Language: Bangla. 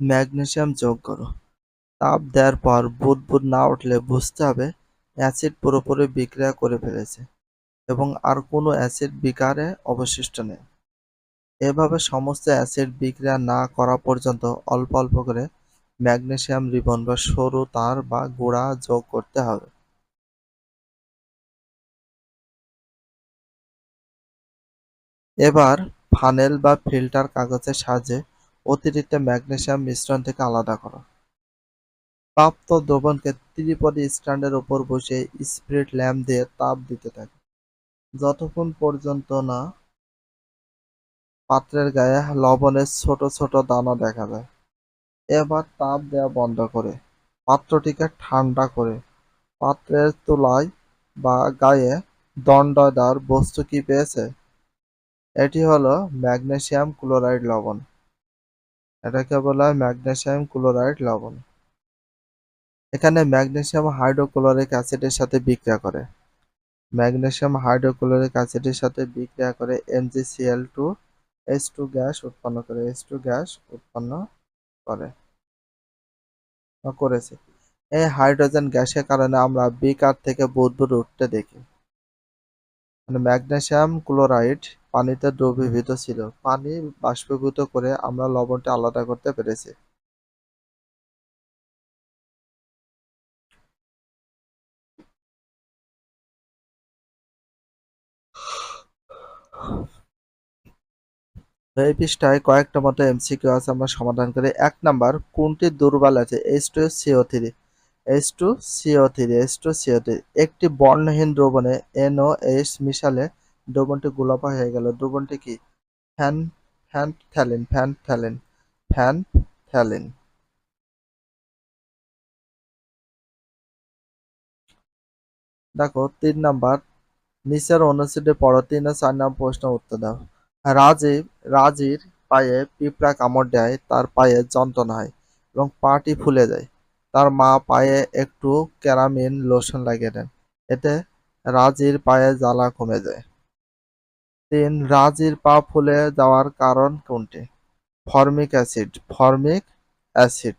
ম্যাগনেসিয়াম যোগ করো। তাপ দেওয়ার পর বুদবুদ না উঠলে বুঝতে হবে অ্যাসিড পুরোপুরি বিক্রিয়া করে ফেলেছে এবং আর কোনো অ্যাসিড বিকারে অবশিষ্ট নেই। এভাবে সমস্ত অ্যাসিড বিক্রিয়া না করা পর্যন্ত অল্প অল্প করে ম্যাগনেসিয়াম রিবন বা সরু, তার বা গুঁড়া যোগ করতে হবে। এবার ফানেল বা ফিল্টার কাগজের সাহায্যে অতিরিক্ত ম্যাগনেসিয়াম মিশ্রণ থেকে আলাদা করো। প্রাপ্ত দ্রবণকে ত্রিপদী স্ট্যান্ডের উপর বসে স্প্রিট ল্যাম্প দিয়ে তাপ দিতে থাকে। যতক্ষণ পর্যন্ত না পাত্রের গায়ে লবণের ছোট ছোট দানা দেখা যায়, এবার তাপ দেওয়া বন্ধ করে পাত্রটিকে ঠান্ডা করে পাত্রের তুলায় বা গায়ে দণ্ডদার বস্তু কি পেয়েছে? এটি হলো ম্যাগনেসিয়াম ক্লোরাইড লবণ। এটাকে বলা হয় ম্যাগনেসিয়াম ক্লোরাইড লবণ। এখানে ম্যাগনেসিয়াম হাইড্রোক্লোরিক অ্যাসিডের সাথে বিক্রিয়া করে। ম্যাগনেসিয়াম হাইড্রোক্লোরিক অ্যাসিডের সাথে বিক্রিয়া করে MGCL two H two gas উৎপন্ন করে এইচ টু গ্যাস উৎপন্ন করে। করেছে। এই হাইড্রোজেন গ্যাসের কারণে আমরা বিকার থেকে বুদবুদ উঠতে দেখি। ম্যাগনেসিয়াম ক্লোরাইড পানিতে দ্রবীভূত ছিল। পানি বাষ্পীভূত করে আমরা লবণটা আলাদা করতে পেরেছি। এই পৃষ্ঠায় কয়েকটা মতো এমসিকিউ আছে, আমরা সমাধান করি। এক নাম্বার, কোনটি দুর্বল আছে? H two CO three H two CO three H two CO three একটি বর্ণহীন দ্রবণে এনও এইচ মিশালে দ্রবণটি গোলাপা হয়ে গেল। দ্রবণটি কি? ফ্যান ফ্যান থ্যালিন ফ্যান থ্যালিন ফ্যান থ্যালিন দেখো, তিন নাম্বার, নিচের অনুচ্ছেদে পড়ো, তিন চার নাম্বার প্রশ্ন উত্তর দাও। রাজীব, রাজির পায়ে পিঁপড়া কামড় দেয়, তার পায়ে যন্ত্রণা হয় এবং পাটি ফুলে যায়। তার মা পায়ে একটু ক্যারামিন লোশন লাগিয়ে দেন। এতে রাজির পায়ে জ্বালা কমে যায়। তিন, রাজির পা ফুলে যাওয়ার কারণ কোনটি? Formic acid. Formic acid.